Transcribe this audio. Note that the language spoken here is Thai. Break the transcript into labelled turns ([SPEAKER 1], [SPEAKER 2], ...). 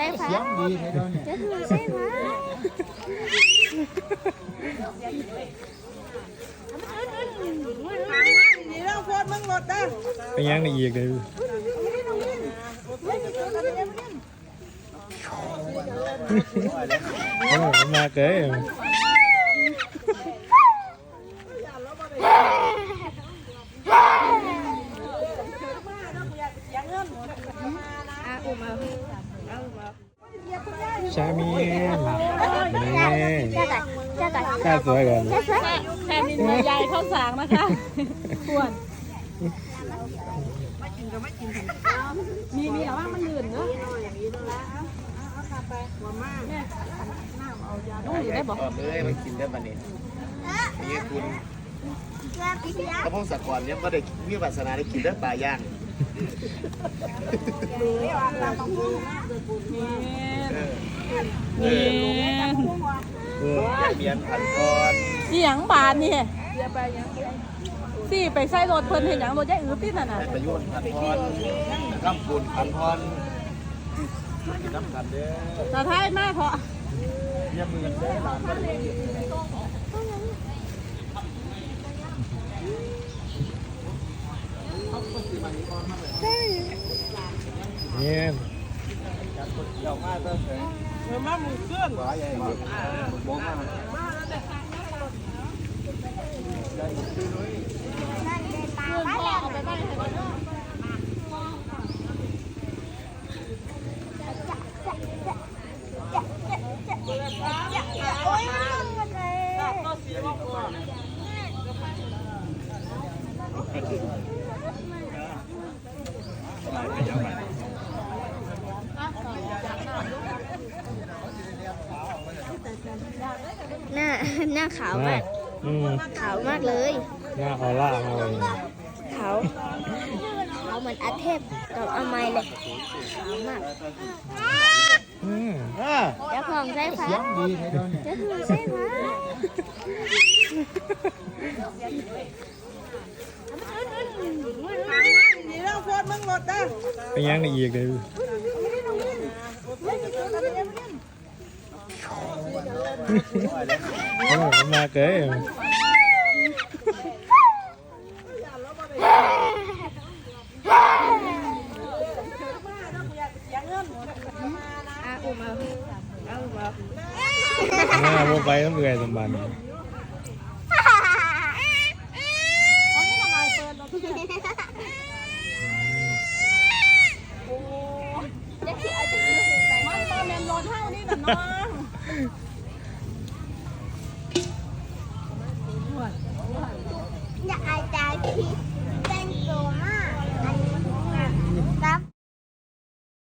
[SPEAKER 1] ได้ฟ้า
[SPEAKER 2] เสียงดีใช่ไหม
[SPEAKER 1] จะถูกใช่ฟ้า
[SPEAKER 3] นี่เราโพดมึงหมดได้
[SPEAKER 4] ไปยังในอีกเลยโอ้าเกย
[SPEAKER 1] อาอุ้มเอา
[SPEAKER 4] ชามีนี่
[SPEAKER 1] จ้าก่อนจ้าก่อน
[SPEAKER 4] กล้าสวยก่น
[SPEAKER 1] จ้าสวย
[SPEAKER 3] แทนนินยายเข้าสางนะคะควรมีมีแต่ว่ามันลื่นเนอะต้องอยู่ได้บอก
[SPEAKER 2] ตอบเลยมันกินได้ปะเนี่ยนี่คุณกระพงสักก่อนเนี่ยก็ได้มีวาสนาได้กินได้ปลาย่าง
[SPEAKER 3] นี่
[SPEAKER 2] อเออเมียนผันกร
[SPEAKER 3] นี่หยังบานนี่สี่ไปใส่รถเพิ่นเห็นหยังรถยายอือพี่นั่นน่ะ
[SPEAKER 2] ให้ประโยชน์ผันพรข้ามปูนผันพรน้ำกันเด้อ
[SPEAKER 3] ตาท้ายมากเพราะ
[SPEAKER 2] เยี่ยมมือเด้อหลาน ก็ได้
[SPEAKER 4] นี่
[SPEAKER 2] เดี๋ยวมาเด้อเถอะ
[SPEAKER 3] เออมามือเคลื่อน
[SPEAKER 2] ขวาใหญ่มากบอกมา
[SPEAKER 1] โอ้ยมันหมดเลยหน้าหน้าขาว
[SPEAKER 4] หน้ามา
[SPEAKER 1] ก
[SPEAKER 4] อืม
[SPEAKER 1] ขาวมากเลย
[SPEAKER 4] หน้าออร่ามากเลย
[SPEAKER 1] ขาวขาวเหมือนอาเทพกับอาไมเลยขาวมาก
[SPEAKER 4] อืม
[SPEAKER 2] อ่า
[SPEAKER 1] เจ้าของใช่ฟ้า
[SPEAKER 2] เสียงดีใช่ไหม
[SPEAKER 1] เจ้าของใช่ฟ้า
[SPEAKER 3] นี่เราโพดมึงหมดได้
[SPEAKER 4] ไปยังในอีกเลยโอ้ มาเกย
[SPEAKER 1] อาอุ้มเอาอาอุ้มเอา
[SPEAKER 4] หน้าโมไปต้องเบื่อสมบัติ
[SPEAKER 1] เด็กที่เอาจะกินไป
[SPEAKER 3] มันมาแมนรถเท่านี่น่ะน้อง Oh.